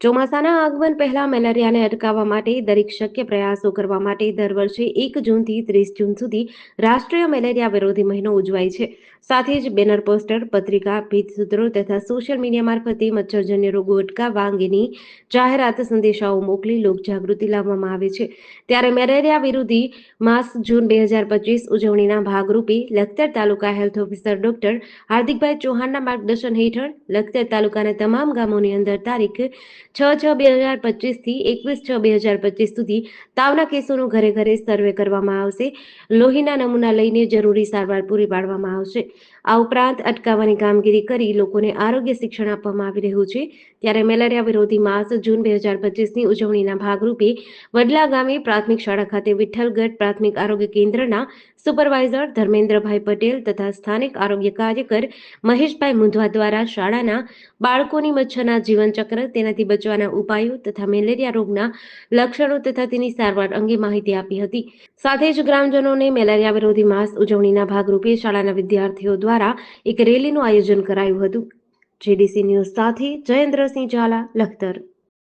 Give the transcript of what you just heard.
ચોમાસાના આગમન પહેલા મેલેરિયાને અટકાવવા માટે દરેક શક્ય પ્રયાસો કરવા માટે દર વર્ષે એક જૂનથી ત્રીસ જૂન સુધી રાષ્ટ્રીય મેલેરિયા વિરોધી મહિનો ઉજવાય છે. સાથે જ બેનર પોસ્ટર, પત્રિકા, ભીતસૂત્રો તથા સોશિયલ મીડિયા મારફતે મચ્છરજન્ય રોગો અટકાવવા અંગેની જાહેરાત સંદેશાઓ મોકલી લોકજાગૃતિ લાવવામાં આવે છે. ત્યારે મેલેરિયા વિરોધી માસ જૂન બે હજાર પચીસ ઉજવણીના ભાગરૂપે Lakhtar taluka health officer doctor Hardikbhai ચૌહાણના માર્ગદર્શન હેઠળ લખતર તાલુકાના તમામ ગામોની અંદર તારીખ છ છ બે હજાર પચીસથી એકવીસ છ બે હજાર પચીસ સુધી તાવના કેસોનું ઘરે ઘરે સર્વે કરવામાં આવશે. લોહીના નમૂના લઈને જરૂરી સારવાર પૂરી પાડવામાં આવશે. આ ઉપરાંત અટકાવવાની કામગીરી કરી લોકોને આરોગ્ય શિક્ષણ આપવામાં આવી રહ્યું છે. ત્યારે મેલેરિયા વિરોધી માસ જૂન બે હજાર પચીસની ઉજવણીના ભાગરૂપે વડલા ગામે પ્રાથમિક શાળા ખાતે વિઠ્ઠલગઢ પ્રાથમિક આરોગ્ય કેન્દ્રના સુપરવાઇઝર ધર્મેન્દ્રભાઈ પટેલ તથા સ્થાનિક આરોગ્ય કાર્યકર મહેશભાઈ મુંધવા દ્વારા શાળાના બાળકોની મચ્છરના જીવનચક્ર, તેનાથી બચવાના ઉપાયો તથા મેલેરિયા રોગના લક્ષણો તથા તેની સારવાર અંગે માહિતી આપી હતી. સાથે જ ગ્રામજનોને મેલેરિયા વિરોધી માસ ઉજવણીના ભાગરૂપે શાળાના વિદ્યાર્થીઓ દ્વારા એક રેલીનું આયોજન કરાયું હતું. જેડીસી ન્યૂઝ સાથે જયેન્દ્રસિંહ ઝાલા લખતર